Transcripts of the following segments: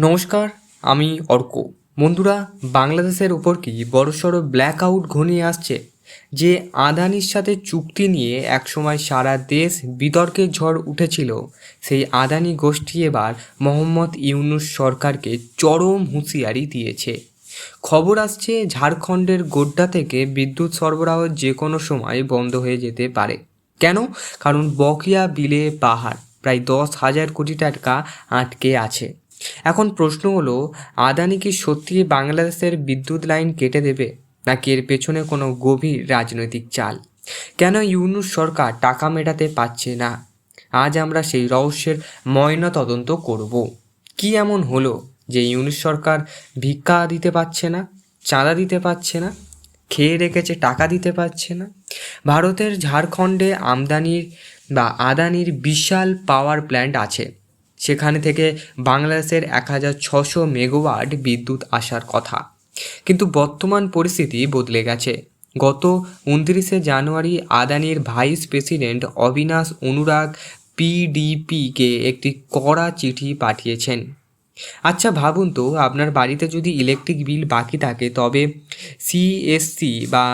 নমস্কার, আমি অর্ক। বন্ধুরা, বাংলাদেশের উপর কি বড়সড় ব্ল্যাক আউট ঘনিয়ে আসছে? যে আদানির সাথে চুক্তি নিয়ে একসময় সারা দেশ বিতর্কের ঝড় উঠেছিল, সেই আদানি গোষ্ঠী এবার মোহাম্মদ ইউনুস সরকারকে চরম হুঁশিয়ারি দিয়েছে। খবর আসছে, ঝাড়খণ্ডের গোড্ডা থেকে বিদ্যুৎ সরবরাহ যে কোনো সময় বন্ধ হয়ে যেতে পারে। কেন? কারণ বকেয়া বিলে পাহাড়, প্রায় দশ হাজার কোটি টাকা আটকে আছে। এখন প্রশ্ন হলো, আদানি কি সত্যি বাংলাদেশের বিদ্যুৎ লাইন কেটে দেবে, নাকি এর পেছনে কোনো গভীর রাজনৈতিক চাল? কেন ইউনুস সরকার টাকা মেটাতে পারছে না? আজ আমরা সেই রহস্যের ময়না তদন্ত করব। কি এমন হলো যে ইউনুস সরকার ভিক্ষা দিতে পারছে না, চাঁদা দিতে পারছে না, খেয়ে রেখেছে টাকা দিতে পারছে না? ভারতের ঝাড়খণ্ডে আমদানির বা আদানির বিশাল পাওয়ার প্ল্যান্ট আছে। সেখানে থেকে বাংলাদেশের এক হাজার ছশো মেগাওয়াট বিদ্যুৎ আসার কথা। কিন্তু বর্তমান পরিস্থিতি বদলে গেছে। গত উনত্রিশে জানুয়ারি আদানির ভাইস প্রেসিডেন্ট অবিনাশ অনুরাগ পিডিপিকে একটি কড়া চিঠি পাঠিয়েছেন। আচ্ছা ভাবুন তো, আপনার বাড়িতে যদি ইলেকট্রিক বিল বাকি থাকে, তবে সিএসসি বা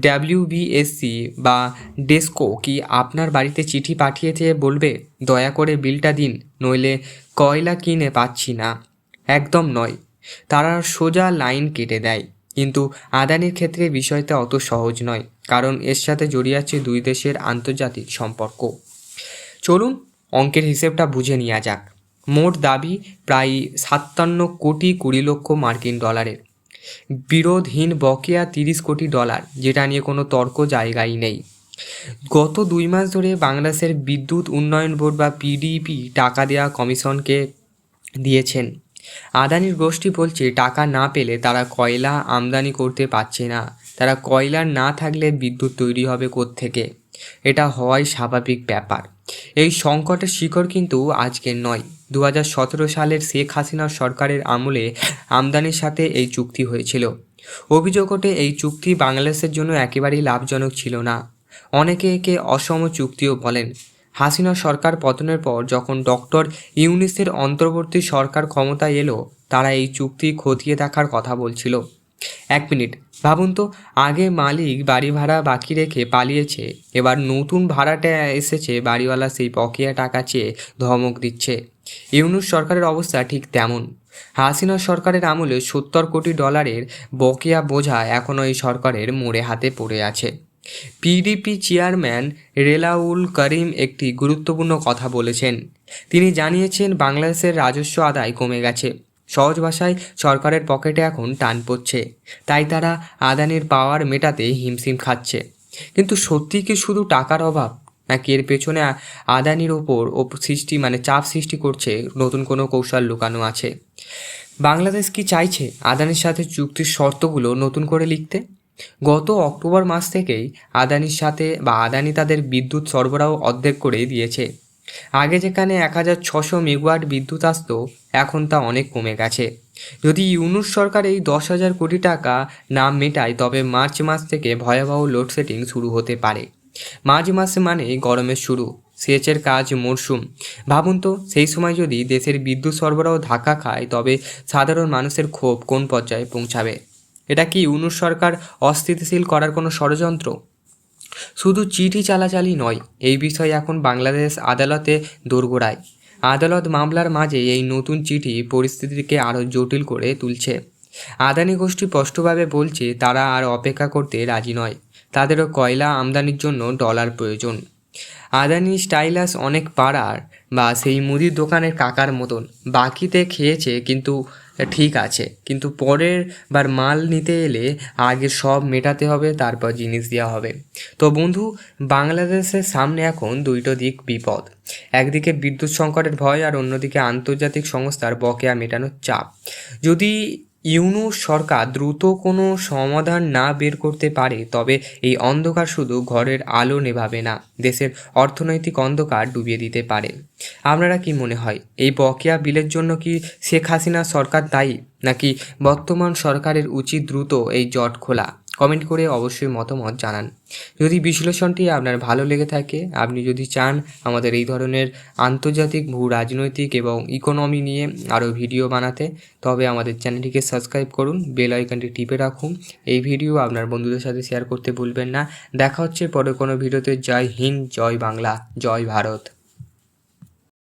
ডাব্লিউবিএসসি বা ডেস্কো কি আপনার বাড়িতে চিঠি পাঠিয়েছে বলবে? দয়া করে বিলটা দিন। নইলে কয়লা কিনে পাচ্ছি না। একদম নয়। তারা সোজা লাইন কেটে দেয়। কিন্তু আদানির ক্ষেত্রে বিষয়টা অত সহজ নয়, কারণ এর সাথে জড়িয়ে আছে দুই দেশের আন্তর্জাতিক সম্পর্ক। চলুন, অঙ্কের হিসেবটা বুঝে নেওয়া যাক। মোট দাবি প্রায় সাতান্ন কোটি কুড়ি লক্ষ মার্কিন ডলারের। বিরোধহীন বকেয়া তিরিশ কোটি ডলার, যেটা নিয়ে কোনো তর্ক জায়গাই নেই। গত দুই মাস ধরে বাংলাদেশের বিদ্যুৎ উন্নয়ন বোর্ড বা পিডিপি টাকা দেওয়া কমিশনকে দিয়েছেন। আদানির গোষ্ঠী বলছে, টাকা না পেলে তারা কয়লা আমদানি করতে পারছে না। তারা কয়লা না থাকলে বিদ্যুৎ তৈরি হবে থেকে এটা হওয়াই স্বাভাবিক ব্যাপার। এই সংকটের শিকড় কিন্তু আজকের নয়। দু সালের শেখ হাসিনার সরকারের আমলে আমদানির সাথে এই চুক্তি হয়েছিল। অভিযোগ ওঠে, এই চুক্তি বাংলাদেশের জন্য একেবারেই লাভজনক ছিল না। অনেকে একে অসম চুক্তিও বলেন। হাসিনা সরকার পতনের পর যখন ডক্টর ইউনিসের অন্তর্বর্তী সরকার ক্ষমতায় এলো, তারা এই চুক্তি খতিয়ে দেখার কথা বলছিল। এক মিনিট, ভাবুন তো, আগে মালিক বাড়ি ভাড়া বাকি রেখে পালিয়েছে, এবার নতুন ভাড়াটা এসেছে বাড়িওয়ালা সেই বকেয়া টাকা চেয়ে ধমক দিচ্ছে। ইউনুস সরকারের অবস্থা ঠিক তেমন। হাসিনা সরকারের আমলে সত্তর কোটি ডলারের বকেয়া বোঝা এখনও এই সরকারের মোড়ে হাতে পড়ে আছে। পিডিপি চেয়ারম্যান রেলাউল করিম একটি গুরুত্বপূর্ণ কথা বলেছেন। তিনি জানিয়েছেন, বাংলাদেশের রাজস্ব আদায় কমে গেছে। সহজ ভাষায় সরকারের পকেটে এখন টান পড়ছে। তাই তারা আদানির পাওয়ার মেটাতে হিমশিম খাচ্ছে। কিন্তু সত্যি কি শুধু টাকার অভাব, নাকি এর পেছনে আদানির ওপর সৃষ্টি মানে চাপ সৃষ্টি করছে, নতুন কোনো কৌশল লুকানো আছে? বাংলাদেশ কি চাইছে আদানির সাথে চুক্তির শর্তগুলো নতুন করে লিখতে? গত অক্টোবর মাস থেকেই আদানির সাথে বা আদানি তাদের বিদ্যুৎ সরবরাহ অর্ধেক করে দিয়েছে। আগে যেখানে এক হাজার ছশো মেগাওয়াট বিদ্যুৎ আসতো, এখন তা অনেক কমে গেছে। যদি ইউনুস সরকার এই দশ হাজার কোটি টাকা না মেটায়, তবে মার্চ মাস থেকে ভয়াবহ লোডশেডিং শুরু হতে পারে। মার্চ মাসে মানে গরমের শুরু, সেচের কাজ মরশুম ভাবুন তো, সেই সময় যদি দেশের বিদ্যুৎ সরবরাহ ধাক্কা খায়, তবে সাধারণ মানুষের ক্ষোভ কোন পর্যায়ে পৌঁছাবে? এটা কি ইউনুস সরকার অস্থিতিশীল করার কোনো ষড়যন্ত্র? শুধু চিঠি চালাচালি নয়, এই বিষয়ে এখন বাংলাদেশ আদালতে দোরগোড়ায়। আদালত মামলার মাঝে এই নতুন চিঠি পরিস্থিতিকে আরও জটিল করে তুলছে। আদানি গোষ্ঠী স্পষ্টভাবে বলছে, তারা আর অপেক্ষা করতে রাজি নয়। তাদেরও কয়লা আমদানির জন্য ডলার প্রয়োজন। আদানি স্টাইলাস অনেক পাড়ার বা সেই মুদির দোকানের কাকার মতন। বাকিতে খেয়েছে, কিন্তু ঠিক আছে। কিন্তু পরের বার মাল নিতে এলে আগে সব মেটাতে হবে, তারপর জিনিস দেওয়া হবে। তো বন্ধু, বাংলাদেশের সামনে এখন দুইটো দিক বিপদ। একদিকে বিদ্যুৎ সংকটের ভয় আর অন্যদিকে আন্তর্জাতিক সংস্থার বকেয়া মেটানোর চাপ। যদি ইউনুস সরকার দ্রুত কোনো সমাধান না বের করতে পারে, তবে এই অন্ধকার শুধু ঘরের আলো নেভাবে না, দেশের অর্থনৈতিক অন্ধকার ডুবিয়ে দিতে পারে। আপনারা কি মনে হয়, এই বকেয়া বিলের জন্য কি শেখ হাসিনা সরকার দায়ী, নাকি বর্তমান সরকারের উচিত দ্রুত এই জট খোলা? কমেন্ট করে অবশ্যই মতামত জানান। যদি বিশ্লেষণটি আপনার ভালো লেগে থাকে, আপনি যদি চান আমাদের এই ধরনের আন্তর্জাতিক ভূ রাজনৈতিক এবং ইকোনমি নিয়ে আরও ভিডিও বানাতে, তবে আমাদের চ্যানেলটিকে সাবস্ক্রাইব করুন, বেল আইকনটি টিপে রাখুন। এই ভিডিও আপনার বন্ধুদের সাথে শেয়ার করতে ভুলবেন না। দেখা হচ্ছে পরে কোনো ভিডিওতে। জয় হিন্দ, জয় বাংলা, জয় ভারত।